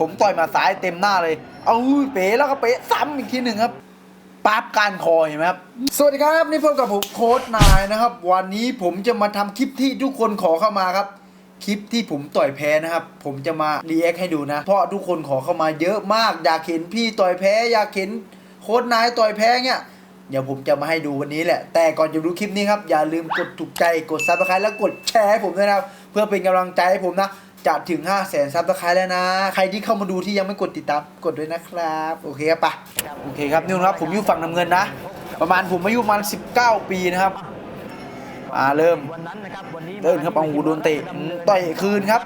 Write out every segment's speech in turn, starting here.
ผมต่อยมาซ้ายเต็มหน้าเลย เอาเป๋แล้วก็เป๋ซ้ำอีกทีหนึ่งครับปั๊บการคอเห็นไหมครับ สวัสดีครับนี่พบกับผมโค้ดนายนะครับ วันนี้ผมจะมาทำคลิปที่ทุกคนขอเข้ามาครับ คลิปที่ผมต่อยแพ้นะครับ ผมจะมารีแอคให้ดูนะ เพราะทุกคนขอเข้ามาเยอะมาก อยากเห็นพี่ต่อยแพ้ อยากเห็นโค้ดนายต่อยแพ้เนี่ยเดี๋ยวผมจะมาให้ดูวันนี้แหละ แต่ก่อนจะดูคลิปนี้ครับอย่าลืมกดถูกใจ กดซับสไครต์แล้วกดแชร์ให้ผมด้วยนะครับ เพื่อเป็นกำลังใจให้ผมนะ จะถึง 5 0 0แสนซับสไครต์แล้วนะ ใครที่เข้ามาดูที่ยังไม่กดติดตามกดด้วยนะครับ โอเคครับปะโอเคครับนี่นะครับผมอยู่ฝั่งน้ำเงินนะ ประมาณผมอายุประมาณ 19 ปีนะครับมาเริ่มวันนั้นนะครับวันนี้เดินครับเอาหูโดนเตะอืมต่อยคืนครับ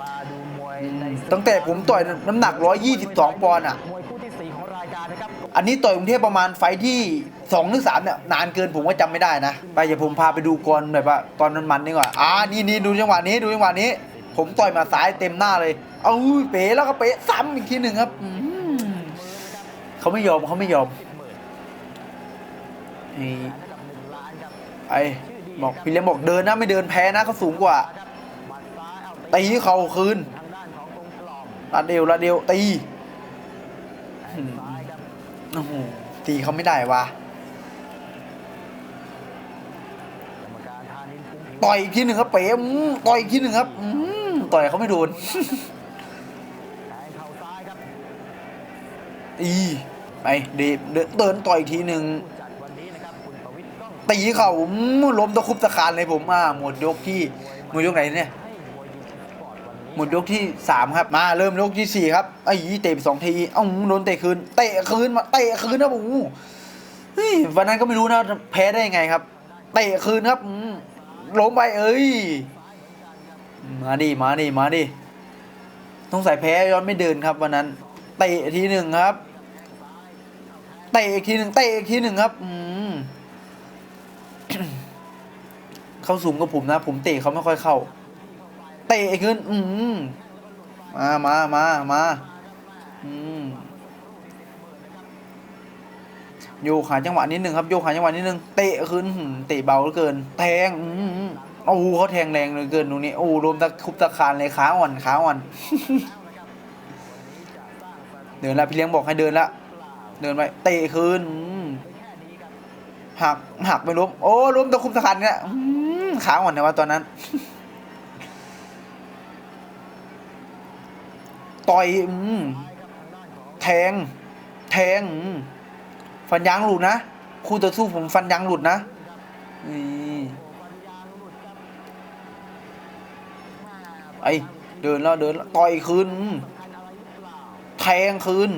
มาดูมวยในตั้งแต่ผมต่อยน้ำหนัก 122 ปอนด์อะมวยคู่ที่สี่ของรายการนะครับอันนี้ต่อยกรุงเทพประมาณไฟท์ที่2หรือ3เนี่ยนานเกินผมก็จำไม่ได้นะ ไปเดี๋ยวผมพาไปดูก่อนหน่อยว่าตอนนั้นมันดีกว่าอ่านี่นี่ดูจังหวะนี้ดูจังหวะนี้ ผมต่อยมาซ้ายเต็มหน้าเลย เอาเป๋แล้วก็เป๋ซ้ำอีกทีหนึ่งครับเขาไม่ยอมเขาไม่ยอมไอ้บอกพี่เลี้ยงบอกเดินนะไม่เดินแพ้นะเขาสูงกว่าตีเขาคืนทางด้านของกงกลาดเดวลาเดวตียครับโอ้โหตีเขาไม่ได้วะต่อยอีกทีหนึ่งครับเป๋อืมต่อยอีกทีหนึ่งครับอื ต่อยเขาไม่โดนแทงเข่าซ้ายครับตีไปเดเดินเดินต่อยอีกทีหนึ่งผู้จัดวันนี้นะครับคุณประวิตรกล้องตีเข่าอืมล้มตะคุบตะคานเลยผมอ่าหมดยกที่หมดยกไหนเนี่ยให้มวยดีสปอร์ตวันนี้หมดยกที่สามครับมาเริ่มยกที่สี่ครับไอ้ยี่เตะไปสองทีเอ้าโดนเตะคืนเตะคืนมาเตะคืนนะโอ้โหเฮ้ยวันนั้นก็ไม่รู้นะแพ้ได้ยังไงครับเตะคืนครับอืมล้มไปเอ้ย มาดิมาดิมาดิต้องใส่แพ้ย้อนไม่เดินครับ วันนั้นเตะทีหนึ่งครับเตะอีกทีหนึ่งเตะอีกทีหนึ่งครับ อืมเข้าสูงกับผมนะ ผมเตะเขาไม่ค่อยเข้า เตะขึ้น อืมมามามามาอืมโยกหาจังหวะนิดนึงครับโยกหาจังหวะนิดนึงเตะขึ้นเตะเบาเหลือเกิน แทง อืม โอ้โหเขาแทงแรงเหลือเกินตรงนี้โอ้รวมตะคุบตะคานเลยขาอ่อนขาอ่อน เดินละพี่เลี้ยงบอกให้เดินละเดินไปเตะคืนหักหักไปล้มโอ้ล้มตะคุบตะคานเนี่ยขาอ่อนนะว่าตอนนั้น ต่อยอืแทง แทงฟันยางหลุดนะคู่ต่อสู้ผมฟันยางหลุดนะนี่ ไอเดินแล้วเดินแล้วต่อยคืนแทงคืน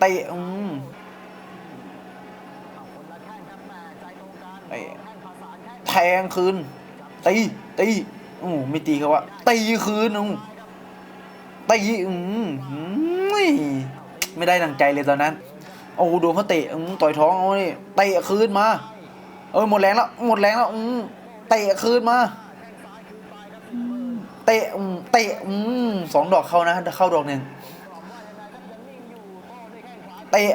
เตะอืมเตะแทงคืนตีตีอู้ไม่ตีเขาวะตีคืนอู้ตีอืมไม่ได้ดังใจเลยตอนนั้นโอ้โดนเขาเตะอืมต่อยท้องเอานี่เตะคืนมา เออหมดแรงแล้วหมดแรงแล้วอืมเตะคืนมา เตะเตะสองดอกเข้านะเข้าดอกหนึ่งเตะ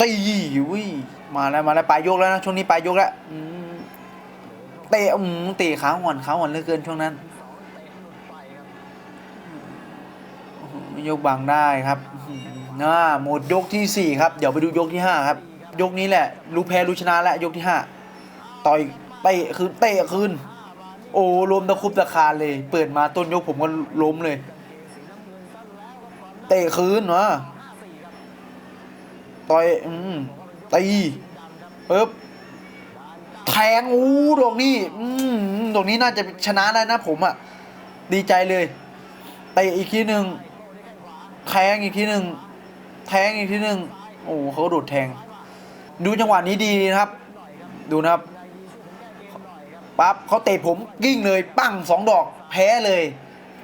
ตีวิมาแล้วมาแล้วปลายยกแล้วนะช่วงนี้ปลายยกแล้วเตะอืมเตะขาห่อนขาห่อนเหลือเกินช่วงนั้นยกบังได้ครับน่าหมดยกที่สี่ครับ เดี๋ยวไปดูยกที่ห้าครับ ยกนี้แหละรู้แพ้รู้ชนะแล้วยกที่ห้าต่อย เตะคืนเตะคืน โอ้รวมตะคุบตะคานเลย เปิดมาต้นยกผมก็ล้มเลย เตะคืนวะต่อยอืมตีปึ๊บแทงอู้ดอกนี้ อืมดอกนี้น่าจะชนะได้นะผมอะดีใจเลยเตะอีกทีหนึ่งแทงอีกทีหนึ่งแทงอีกทีหนึ่งโอ้โหเขาโดดแทง ดูจังหวะนี้ดีนะครับ ดูนะครับ ปั๊บเขาเตะผมกิ้งเลยปั้งสองดอกแพ้เลย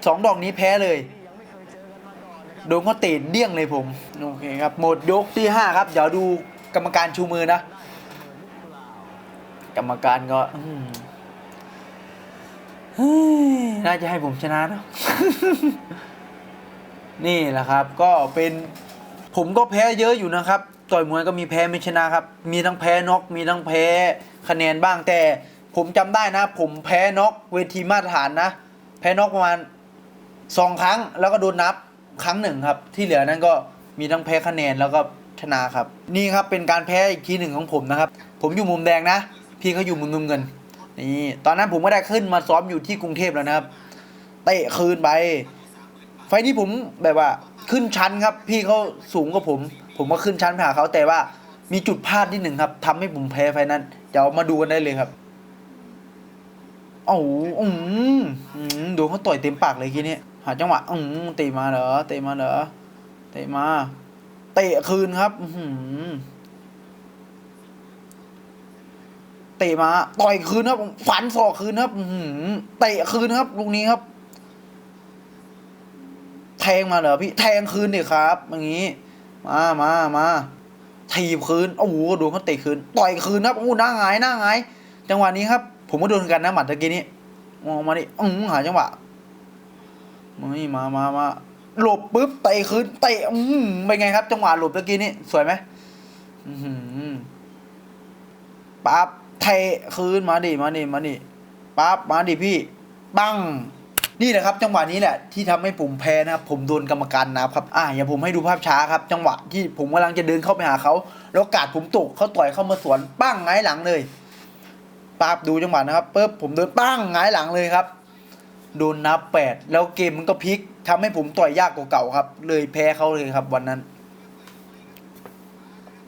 สองดอกนี้แพ้เลยโดนเขาเตะเดี้ยงเลยผมโอเคครับหมดยกที่ห้าครับเดี๋ยวดูกรรมการชูมือนะ กรรมการก็อืมเฮ้ยน่าจะให้ผมชนะเนะนี่แหละครับ ก็เป็นผมก็แพ้เยอะอยู่นะครับ ต่อยมวยก็มีแพ้ไม่ชนะครับ มีทั้งแพ้น็อกมีทั้งแพ้คะแนนบ้างแต่ ผมจำได้นะ ผมแพ้น็อกเวทีมาตรฐานนะ แพ้น็อกประมาณสองครั้ง แล้วก็โดนนับครั้งหนึ่งครับ ที่เหลือนั้นก็มีทั้งแพ้คะแนนแล้วก็ชนะครับ นี่ครับเป็นการแพ้อีกทีหนึ่งของผมนะครับ ผมอยู่มุมแดงนะ พี่เขาอยู่มุมน้ำเงินนี่ตอนนั้นผมก็ได้ขึ้นมาซ้อมอยู่ที่กรุงเทพแล้วนะครับเตะคืนไป ไฟล์นี้ผมแบบว่าขึ้นชั้นครับ พี่เขาสูงกว่าผม ผมก็ขึ้นชั้นไปหาเขาแต่ว่ามีจุดพลาดนิดหนึ่งครับทำให้ผมแพ้ไฟนั้น เดี๋ยวมาดูกันได้เลยครับ โอ้โหอืมอืมดูเขาต่อยเต็มปากเลยทีนี้หาจังหวะอืมเตะมาเหรอเตะมาเหรอเตะมาเตะคืนครับอืเตะมาต่อยคืนครับฝันศอกคืนครับอือหือเตะคืนครับลูกนี้ครับ แทงมาเหรอพี่แทงคืนเดิครับอย่างนี้ มามามาถีบคืนโอ้โหดนเขาเตะคืนต่อยคืนครับโอ้หหน้าหงายหน้าหงายจังหวะนี้ครับ ผมก็โดนกันนะหมัดตะกี้นี้มองมาดิอืมหาจังหวะไม่มามามาหลบปุ๊บเตะคืนเตะอืมเป็นไงครับ จังหวะหลบตะกี้นี้สวยไหมอื้อหือปั๊บเทคืนมาดิมาดิมาดิปั๊บมาดิพี่ บังนี่แหละครับ จังหวะนี้แหละที่ทำให้ผมแพ้นะครับผมโดนกรรมการนับครับอ่าอย่าผมให้ดูภาพช้าครับ จังหวะที่ผมกำลังจะเดินเข้าไปหาเขาแล้วกาดผมตกเขาต่อยเข้ามาสวนปั้งไงหลังเลย ปั๊บดูจังหวะนะครับปุ๊บผมเดินปั้งไงายหลังเลยครับ โดนนับแปดแล้วเกมมันก็พลิกทำให้ผมต่อยยากกว่าเก่าครับ เลยแพ้เขาเลยครับ วันนั้น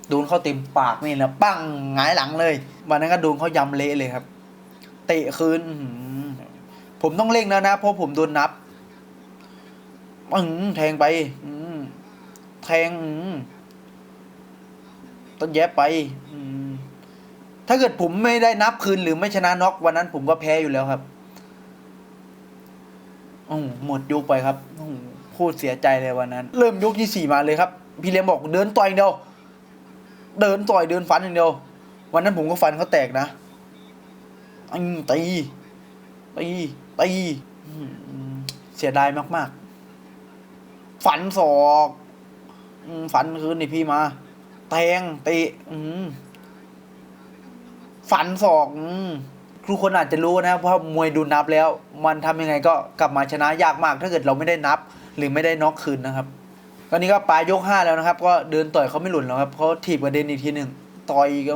โดนเขาเต็มปากนี่แหละปั้งไงายหลังเลย วันนั้นก็โดนเขายำเละเลยครับ เตะคืนผมต้องเร่งแล้วนะเพราะผมโดนนับอืแทงไปอืแทงต้นแยบไป อืม ถ้าเกิดผมไม่ได้นับคืนหรือไม่ชนะน็อกวันนั้นผมก็แพ้อยู่แล้วครับอหมดยกไปครับอืมโคตรเสียใจเลยวันนั้น เริ่มยกที่สี่มาเลยครับ พี่เลี้ยงบอกเดินต่อยอย่างเดียว เดินต่อยเดินฟันอย่างเดียว วันนั้นผมก็ฟันเขาแตกนะอืมตีตีตีเสียดายมาก ๆ ฝันศอกฝันคืนนี่พี่มา แทงเตะอืม ฝันศอกอืมทุกคนอาจจะรู้นะเพราะมวยดูนับแล้ว มันทำยังไงก็กลับมาชนะยากมาก ถ้าเกิดเราไม่ได้นับ หรือไม่ได้น็อกคืนนะครับตอนนี้ก็ปลายยกห้าแล้วนะครับ ก็เดินต่อยเขาไม่หลุดแล้วครับเขาถีบกระเด็นอีกทีหนึ่งต่อยก็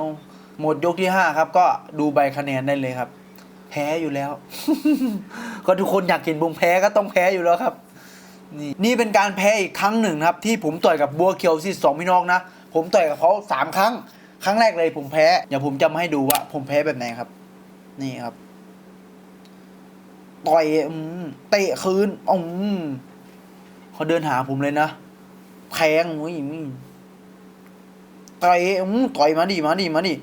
หมดยกที่ห้าครับ ก็ดูใบคะแนนได้เลยครับ แพ้อยู่แล้ว ก็ทุกคนอยากเห็นวงแพ้ก็ต้องแพ้อยู่แล้วครับ นี่นี่เป็นการแพ้อีกครั้งหนึ่งครับ ที่ผมต่อยกับบัวเขียวสิสองพี่น้องนะผมต่อยกับเขาสามครั้ง ครั้งแรกเลยผมแพ้เดี๋ยวผมจะมาให้ดูว่าผมแพ้แบบไหนครับ นี่ครับต่อยอืมเตะคืนอืมเขาเดินหาผมเลยนะแทงอุ้ยอืมต่อยอืมต่อยมาดิมาดิมาดิ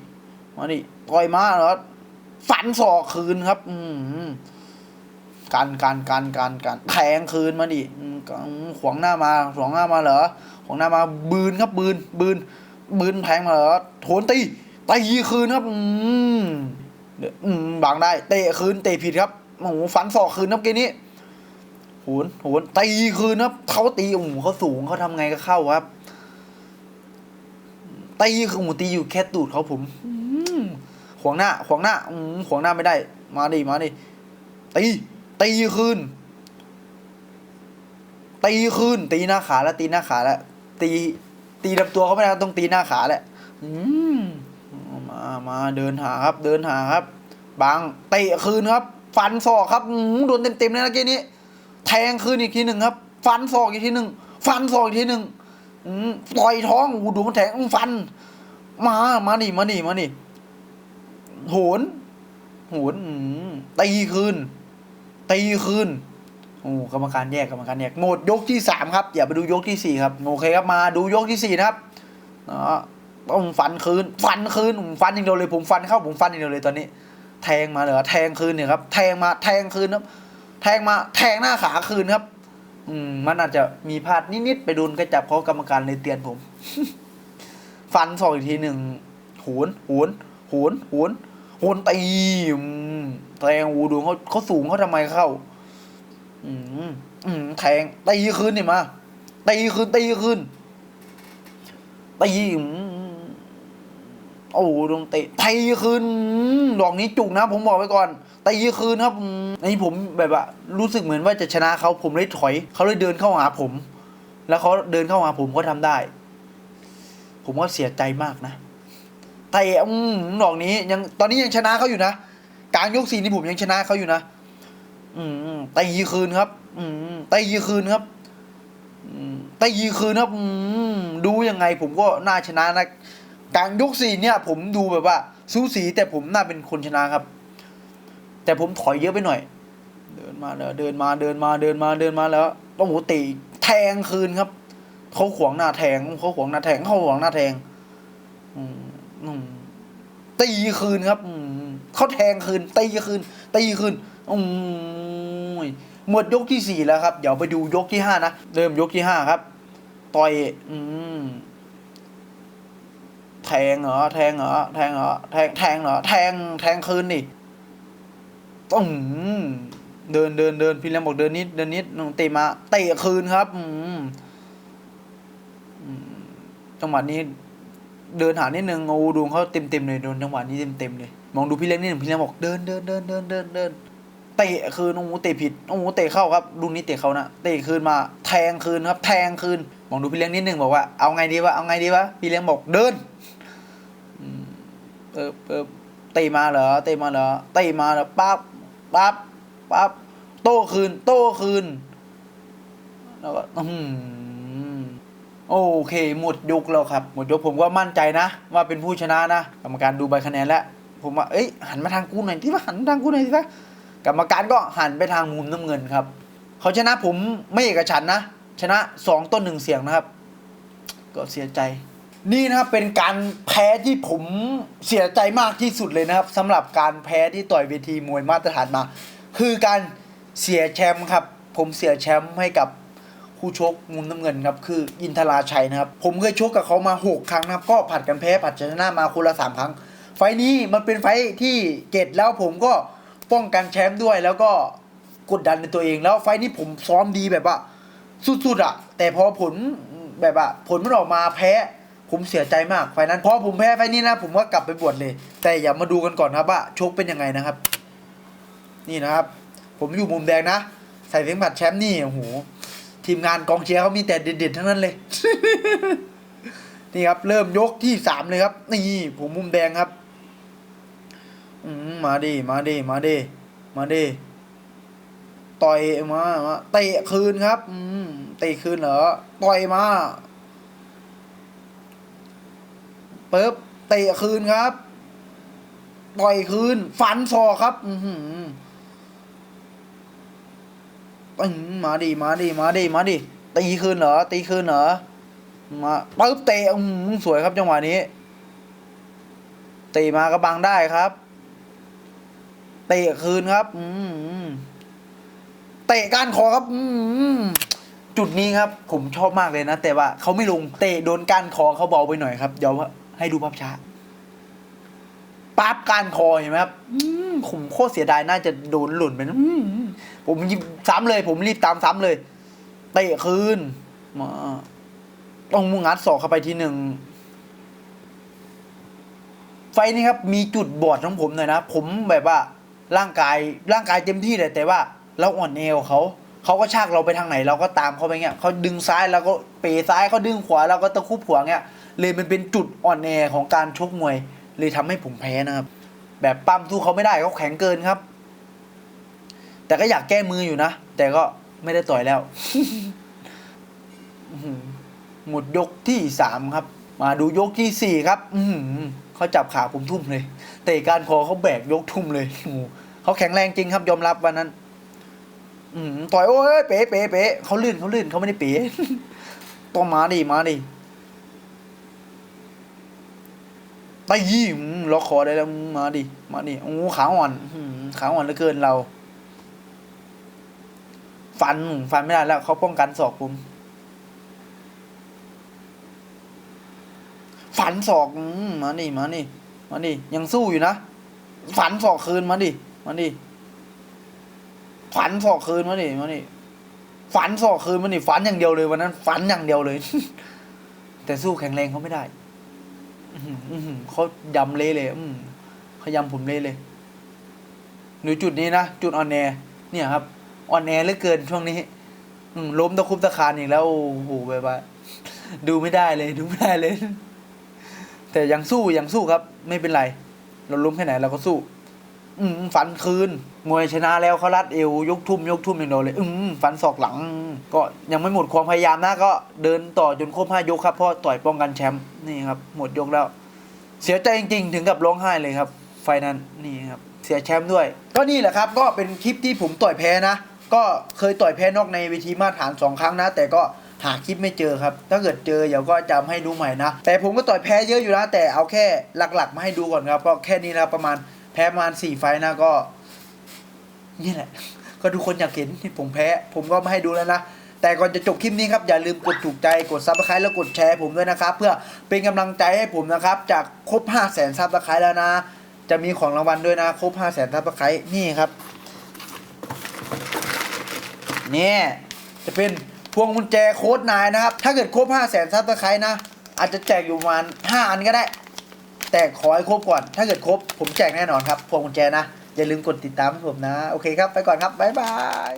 มาดิต่อยมาแล้วฟันศอกคืนครับ อืมการการการการการแทงคืนมาดิขวางหน้ามาขวางหน้ามาเหรอขวางหน้ามาบืนครับบืนบืน บืนแทงมาเหรอโถนตีตีคืนครับ อืมเดี๋ยวอืมบางได้ เตะคืนเตะผิดครับโอ้โหฟันศอกคืนครับเกมนี้โหนโหนตีคืนครับเขาตีโอ้โหเขาสูงเขาทำไงก็เข้าครับตีคือหมูตีอยู่แค่ตูดเขาผมอืมขวางหน้าขวางหน้าอืมขวางหน้าไม่ได้ มาดิมาดิตีตีคืนตีคืนตีหน้าขาแล้วตีหน้าขาแล้วตี ตีลำตัวเขาไม่ได้ต้องตีหน้าขาแหละอืมมามาเดินหาครับ เดินหาครับบังเตะคืนครับ ฟันศอกครับอืมโดนเต็มๆเลยนะเกมนี้ แทงคืนอีกทีหนึ่งครับ ฟันศอกอีกทีหนึ่งฟันศอกอีกทีหนึ่งอืมต่อยท้องอูดูมันแทงอื้อฟัน มา มาดิมาดิมาดิโหนโหนอืมตีคืนตีคืน โอ้กรรมการแยกกรรมการแยกหมดยกที่สามครับอย่าไปดูยกที่สี่ครับโอเคครับมาดูยกที่สี่นะครับเนาะต้องฟันคืนฟันคืนผมฟันอย่างเดียวเลยผมฟันเข้าผมฟันอย่างเดียวเลยตอนนี้ แทงมาเหรอแทงคืนเนี่ยครับแทงมาแทงคืนครับ แทงมาแทงหน้าขาคืนครับ อืมมันอาจจะมีพลาดนิดๆไปโดนกระจับเขากรรมการเลยเตือนผม ฟันสองอีกทีหนึ่งโหนโหนโหนโหนโหนตีมแทงอูดูเขาเขาสูงเขาทำไมเข้า อืมอืมแทงตีคืนนี่มาตีคืนตีคืนตีอืมโอ้ดวงเตะตีคืนดอกนี้จุกนะ ผมบอกไว้ก่อนตีคืนครับอืมอันนี้ผมแบบว่ารู้สึกเหมือนว่าจะชนะเขาผมเลยถอยเขาเลยเดินเข้าหาผม แล้วเขาเดินเข้าหาผมก็ทำได้ ผมก็เสียใจมากนะแต่อืมดอกนี้ยังตอนนี้ยังชนะเขาอยู่นะกลางยกสี่นี่ผมยังชนะเขาอยู่นะ อืมตีคืนครับ อืมตีคืนครับอืมตีคืนครับ อืมดูยังไง ผมก็น่าชนะนะกลางยกสี่เนี่ย ผมดูแบบว่าสูสีแต่ผมน่าเป็นคนชนะครับ แต่ผมถอยเยอะไปหน่อย เดินมาแล้วเดินมาเดินมาเดินมาเดินมาแล้ว ต้องหัวตีแทงคืนครับเขาขวางหน้าแทงเขาขวางหน้าแทงเขาขวางหน้าแทงอืมอืมตีคืนครับอืมเขาแทงคืนตีคืนตีคืนอืม หมดยกที่สี่แล้วครับ เดี๋ยวไปดูยกที่ห้านะ เริ่มยกที่ห้าครับ ต่อย อืม แทงเหรอ แทงเหรอ แทงเหรอ แทง แทงเหรอ แทง แทงคืนดิต้องเดินเดินเดินพี่เลี้งบอกเดินนิด เดินนิดน้องเตะมา เตะคืนครับ อืมจังหวะนี้ เดินหานิดนึงโอ้ดูเขาเต็มเต็มเลยโดนจังหวะนี้เต็มเต็มเลย มองดูพี่เลี้งนิดนึงพี่เลี้งบอกเดินเดินเดินเดินเดินเดิน เตะคืนโอ้โหเตะผิดโอ้โหเตะเข้าครับลูกนี้เตะเขานะเตะคืนมาแทงคืนครับ แทงคืนมองดูพี่เลี้ยงนิดนึงบอกว่าเอาไงดีวะเอาไงดีวะพี่เลี้ยงบอกเดินเปิบเปิบเตะมาเหรอเตะมาเหรอเตะมาเหรอปั๊บปั๊บปั๊บโต้คืน โต้คืนแล้วก็อืมโอเค หมดยกแล้วครับ หมดยกผมก็มั่นใจนะ ว่าเป็นผู้ชนะนะกรรมการดูใบคะแนนแล้ว ผมว่าเอ้ยหันมาทางกูหน่อยที่ว่าหันมาทางกูหน่อยสิวะ กรรมการก็หันไปทางมุมน้ำเงินครับ เขาชนะผมไม่เอกฉันนะ ชนะสองต้นหนึ่งเสียงนะครับ ก็เสียใจ นี่นะครับเป็นการแพ้ที่ผมเสียใจมากที่สุดเลยนะครับสำหรับการแพ้ที่ต่อยเวทีมวยมาตรฐานมา คือการเสียแชมป์ครับ ผมเสียแชมป์ให้กับคู่ชกมุมน้ำเงินครับคืออินทราชัยนะครับ ผมเคยชกกับเขามา 6 ครั้งนะครับ ก็ผัดกันแพ้ผัดชนะมาคนละสามครั้ง ไฟนี้มันเป็นไฟที่เจ็ดแล้วผมก็ ป้องกันแชมป์ด้วย แล้วก็กดดันในตัวเองแล้วไฟนี้ผมซ้อมดีแบบว่า สุดๆอะแต่พอผลแบบว่าผลมันออกมาแพ้ ผมเสียใจมากไฟนั้นพอผมแพ้ไฟนี้นะ ผมก็กลับไปบวชเลย แต่อย่ามาดูกันก่อนครับว่าชกเป็นยังไงนะครับ นี่นะครับ ผมอยู่มุมแดงนะใส่เข็มขัดแชมป์นี่โอ้โหทีมงานกองเชียร์เขามีแต่เด็ดๆทั้งนั้นเลย นี่ครับ เริ่มยกที่สามเลยครับ นี่ผมมุมแดงครับ มาดิมาดิมาดิมาดิต่อยมามาเตะคืนครับ อืมเตะคืนเหรอต่อยมาปึ๊บเตะคืนครับต่อยคืนฟันศอกครับ อืมมาดิมาดิมาดิมาดิตีคืนเหรอ ตีคืนเหรอมาปึ๊บเตะอืมสวยครับจังหวะนี้เตะมากระบังได้ครับ เตะคืนครับ อืมเตะก้านคอครับ อืมจุดนี้ครับ ผมชอบมากเลยนะ แต่ว่าเขาไม่ลงเตะโดนก้านคอเขาเบาไปหน่อยครับ เดี๋ยวให้ดูภาพช้าปั๊บก้านคอเห็นไหมครับผมโคตรเสียดายน่าจะโดนหล่นไปนะผมยิบซ้ำเลย ผมรีบตามซ้ำเลยเตะคืนมาต้องมุงัดศอกเข้าไปทีหนึ่งไฟนี้ครับ มีจุดบอดของผมหน่อยนะ ผมแบบว่า ร่างกายร่างกายเต็มที่เลยแต่ว่าเราอ่อนแอวเขาเขาก็ชากเราไปทางไหน เราก็ตามเขาไปเงี้ยเขาดึงซ้ายเราก็เป๋ซ้ายเขาดึงขวาเราก็ตะคุบขวาเงี้ยเลยมันเป็นจุดอ่อนแอของการชกมวย เลยทำให้ผมแพ้นะครับ แบบปั้มสู้เขาไม่ได้เขาแข็งเกินครับ แต่ก็อยากแก้มืออยู่นะ แต่ก็ไม่ได้ต่อยแล้วหมดยกที่สามครับ มาดูยกที่สี่ครับ อื เขาจับขาผมทุ่มเลยเตะการคอเขาแบกยกทุ่มเลยเขาแข็งแรงจริงครับยอมรับวันนั้น อืมต่อยโอ้ยเป๋เป๋เป๋เขาลื่นเขาลื่นเขาไม่ได้เป๋ต้องมาดิมาดิไปยี่มล็อกคอได้แล้วมาดิมาดิโอ้ขาอ่อนขาอ่อนเหลือเกินเรา ฟันฟันไม่ได้แล้วเขาป้องกันศอกผม ฝันศอกมาดิมาดิมาดิยังสู้อยู่นะฝันศอกคืนมาดิมาดิฝันศอกคืนมาดิมาดิฝันศอกคืนมาดิฝันอย่างเดียวเลยวันนั้น ฝันอย่างเดียวเลย แต่สู้แข็งแรงเขาไม่ได้เขายำเละเลยเขายำผมเละเลยหรือจุดนี้นะจุดออนแอร์เนี่ยครับออนแอร์เหลือเกินช่วงนี้อืล้มตะคุบตะคานอีกแล้วโอ้โหแบบว่าดูไม่ได้เลย ดูไม่ได้เลย แต่ยังสู้ยังสู้ครับ ไม่เป็นไร เราล้มแค่ไหนเราก็สู้ อืมฟันคืน มวยชนะแล้วเขารัดเอวยกทุ่มยกทุ่มอย่างเดียวเลย อืมฟันศอกหลัง ก็ยังไม่หมดความพยายามนะก็เดินต่อจนครบห้ายกครับเพราะต่อยป้องกันแชมป์นี่ครับ หมดยกแล้ว เสียใจจริง ๆ ถึงกับร้องไห้เลยครับ ไฟนั้นนี่ครับ เสียแชมป์ด้วย ก็นี่แหละครับ ก็เป็นคลิปที่ผมต่อยแพ้นะก็เคยต่อยแพ้นอกในเวทีมาตรฐานสองครั้งนะ แต่ก็ หาคลิปไม่เจอครับ ถ้าเกิดเจอเดี๋ยวก็จำให้ดูใหม่นะ แต่ผมก็ต่อยแพ้เยอะอยู่นะ แต่เอาแค่หลักๆ มาให้ดูก่อนครับ ก็แค่นี้นะครับประมาณแพ้ประมาณสี่ไฟนะก็ นี่แหละ ก็ทุกคนอยากเห็นที่ผมแพ้ ผมก็มาให้ดูแล้วนะแต่ก่อนจะจบคลิปนี้ครับ อย่าลืมกดถูกใจกดซับสไครต์แล้วกดแชร์ผมด้วยนะครับ เพื่อเป็นกำลังใจให้ผมนะครับ จากครบ 5 0 0แสนซับสไครต์แล้วนะ จะมีของรางวัลด้วยนะ ครบ 5 0 0แสนซับสไครต์นี่ครับเนี่ยจะเป็น พวงกุญแจโค้ดนายนะครับ ถ้าเกิดครบ 5 0 0แสนซับสไครต์นะ อาจจะแจกอยู่ประมาณ 5 อันก็ได้ แต่ขอให้ครบก่อน ถ้าเกิดครบ ผมแจกแน่นอนครับ พวงกุญแจนะ อย่าลืมกดติดตามให้ผมนะ โอเคครับ ไปก่อนครับ บ๊ายบาย